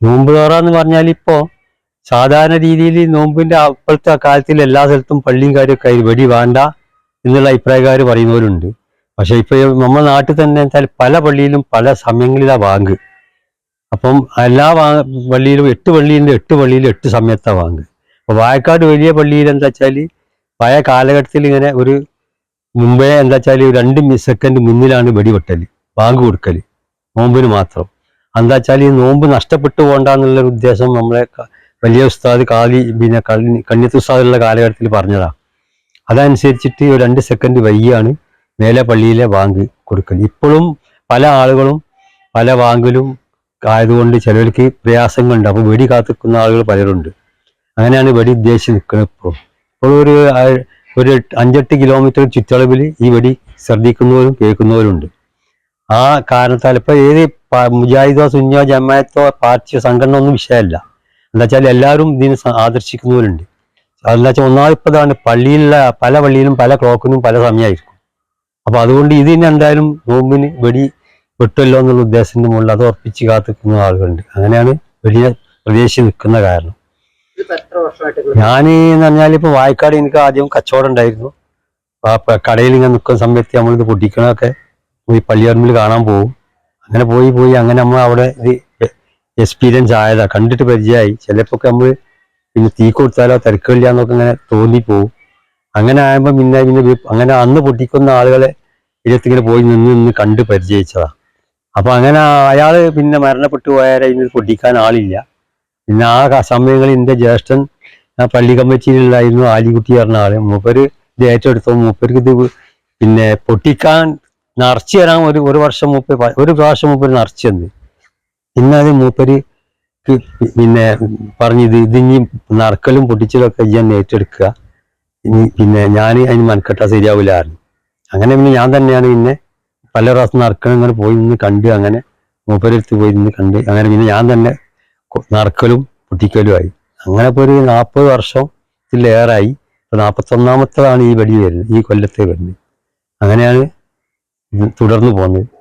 നോമ്പ് തുറന്ന് പറഞ്ഞാൽ ഇപ്പോ സാധാരണ രീതിയിൽ നോമ്പിന്റെ അപ്പോഴത്തെ കാലത്തിൽ എല്ലാ സ്ഥലത്തും പള്ളിയും കാര്യമൊക്കെ വെടി വേണ്ട എന്നുള്ള അഭിപ്രായക്കാർ പറയുന്നവരുണ്ട് പക്ഷെ ഇപ്പൊ നമ്മുടെ നാട്ടിൽ തന്നെ വെച്ചാൽ പല പള്ളിയിലും പല സമയങ്ങളിലാ വാങ്ക്. അപ്പം എല്ലാ പള്ളിയിലും എട്ട് പള്ളിയിലും എട്ട് പള്ളിയിലും എട്ട് സമയത്താണ് വാങ്ക്. അപ്പൊ വായക്കാട് വലിയ പള്ളിയിൽ എന്താ വെച്ചാൽ പഴയ കാലഘട്ടത്തിൽ ഇങ്ങനെ ഒരു മുമ്പേ എന്താ വെച്ചാൽ രണ്ട് സെക്കൻഡ് മുന്നിലാണ് വെടിവെട്ടൽ വാങ്ക് കൊടുക്കൽ നോമ്പിന് മാത്രം. എന്താ വെച്ചാൽ ഈ നോമ്പ് നഷ്ടപ്പെട്ടു പോകണ്ടെന്നുള്ള ഒരു ഉദ്ദേശം നമ്മളെ വലിയ ഉസ്താദ് കാലി പിന്നെ കണ്ണി- കണ്ണിയത്ത് ഉസ്താദുള്ള കാലഘട്ടത്തിൽ പറഞ്ഞതാ. അതനുസരിച്ചിട്ട് രണ്ട് സെക്കൻഡ് വൈകിയാണ് മേലെ പള്ളിയിലെ വാങ്ക് കൊടുക്കൽ ഇപ്പോഴും പല ആളുകളും പല വാങ്കിലും ആയതുകൊണ്ട് ചിലവർക്ക് പ്രയാസങ്ങളുണ്ട്. അപ്പോൾ വെടി കാത്തിക്കുന്ന ആളുകൾ പലരുണ്ട്. അങ്ങനെയാണ് വെടി ഉദ്ദേശിച്ച് നിൽക്കുന്നത് ഇപ്പോൾ ഇപ്പോൾ ഒരു ഒരു അഞ്ചെട്ട് കിലോമീറ്റർ ചുറ്റളവിൽ ഈ വെടി ശ്രദ്ധിക്കുന്നവരും കേൾക്കുന്നവരുണ്ട്. ആ കാരണത്താൽ ഇപ്പൊ ഏത് മുജാഹിദോ സുന്നോ ജമായത്തോ പാർട്ടിയോ സംഘടന ഒന്നും വിഷയമല്ല എന്താ വെച്ചാൽ എല്ലാവരും ഇതിന് ആദർശിക്കുന്നവരുണ്ട്. അതെന്താ വെച്ചാൽ ഒന്നാമത് ഇപ്പൊ ഇതാണ് പള്ളിയിലുള്ള പല പള്ളിയിലും പല ക്ലോക്കിനും പല സമയമായിരിക്കും അപ്പൊ അതുകൊണ്ട് ഇതിന് എന്തായാലും നോമ്പിന് വെടി വെട്ടുമല്ലോ എന്നുള്ള ഉദ്ദേശത്തിന്റെ മുകളിൽ അത് ഉറപ്പിച്ച് കാത്തിക്കുന്ന ആളുകളുണ്ട്. അങ്ങനെയാണ് വലിയ പ്രദേശത്ത് നിൽക്കുന്ന കാരണം. ഞാൻ എന്ന് പറഞ്ഞാൽ ഇപ്പൊ വായക്കാട് എനിക്ക് ആദ്യം കച്ചവടം ഉണ്ടായിരുന്നു. കടയിൽ ഇങ്ങനെ നിൽക്കുന്ന സമയത്ത് നമ്മളിത് പൊട്ടിക്കണമൊക്കെ പോയി പള്ളിയറമ്പിൽ കാണാൻ പോകും അങ്ങനെ പോയി പോയി അങ്ങനെ നമ്മൾ അവിടെ എക്സ്പീരിയൻസ് ആയതാ. കണ്ടിട്ട് പരിചയമായി. ചിലപ്പോൾ നമ്മൾ പിന്നെ തീ കൊടുത്താലോ തിരക്കില്ല എന്നൊക്കെ ഇങ്ങനെ തോന്നിപ്പോവും അങ്ങനെ ആയപ്പോൾ പിന്നെ പിന്നെ അങ്ങനെ അന്ന് പൊട്ടിക്കുന്ന ആളുകളെ ഇതിനകത്ത് പോയി നിന്ന് നിന്ന് കണ്ട് പരിചയിച്ചതാ. അപ്പൊ അങ്ങനെ അയാൾ പിന്നെ മരണപ്പെട്ടു പോയാലേ ഇന്ന് പൊട്ടിക്കാൻ ആളില്ല. പിന്നെ ആ സമയങ്ങളിൽ എന്റെ ജ്യേഷ്ഠൻ പള്ളി കമ്മിറ്റിയിലുണ്ടായിരുന്നു ആലിക്കുട്ടി പറഞ്ഞ ആൾ. മൂപ്പര് ഇത് ഏറ്റെടുത്തു. മൂപ്പർക്ക് ഇത് പിന്നെ പൊട്ടിക്കാൻ നിറച്ചു തരാൻ ഒരു ഒരു വർഷം മൂപ്പർ ഒരു പ്രാവശ്യം മൂപ്പര് നിറച്ച് തന്നു ഇന്നത് മൂപ്പര് പിന്നെ പറഞ്ഞത് ഇത് ഇതിനി നറക്കലും പൊട്ടിച്ചലും ഒക്കെ ഞാൻ ഏറ്റെടുക്കുക. ഇനി പിന്നെ ഞാൻ അതിന് മനക്കെട്ടാ ശരിയാവില്ലായിരുന്നു അങ്ങനെ പിന്നെ ഞാൻ തന്നെയാണ് പിന്നെ പല പ്രാവശ്യം നറക്കണം ഇങ്ങനെ പോയി നിന്ന് കണ്ട് അങ്ങനെ മൂപ്പരടുത്ത് പോയി നിന്ന് കണ്ട് അങ്ങനെ പിന്നെ ഞാൻ തന്നെ നറുക്കലും പൊട്ടിക്കലുമായി അങ്ങനെ ഇപ്പോൾ ഒരു നാൽപ്പത് വർഷത്തിലേറായി. ഇപ്പൊ നാൽപ്പത്തൊന്നാമത്തതാണ് ഈ വെടി വരുന്നത് ഈ കൊല്ലത്തെ വരുന്നത് അങ്ങനെയാണ് തുടർന്ന് പോകുന്നത്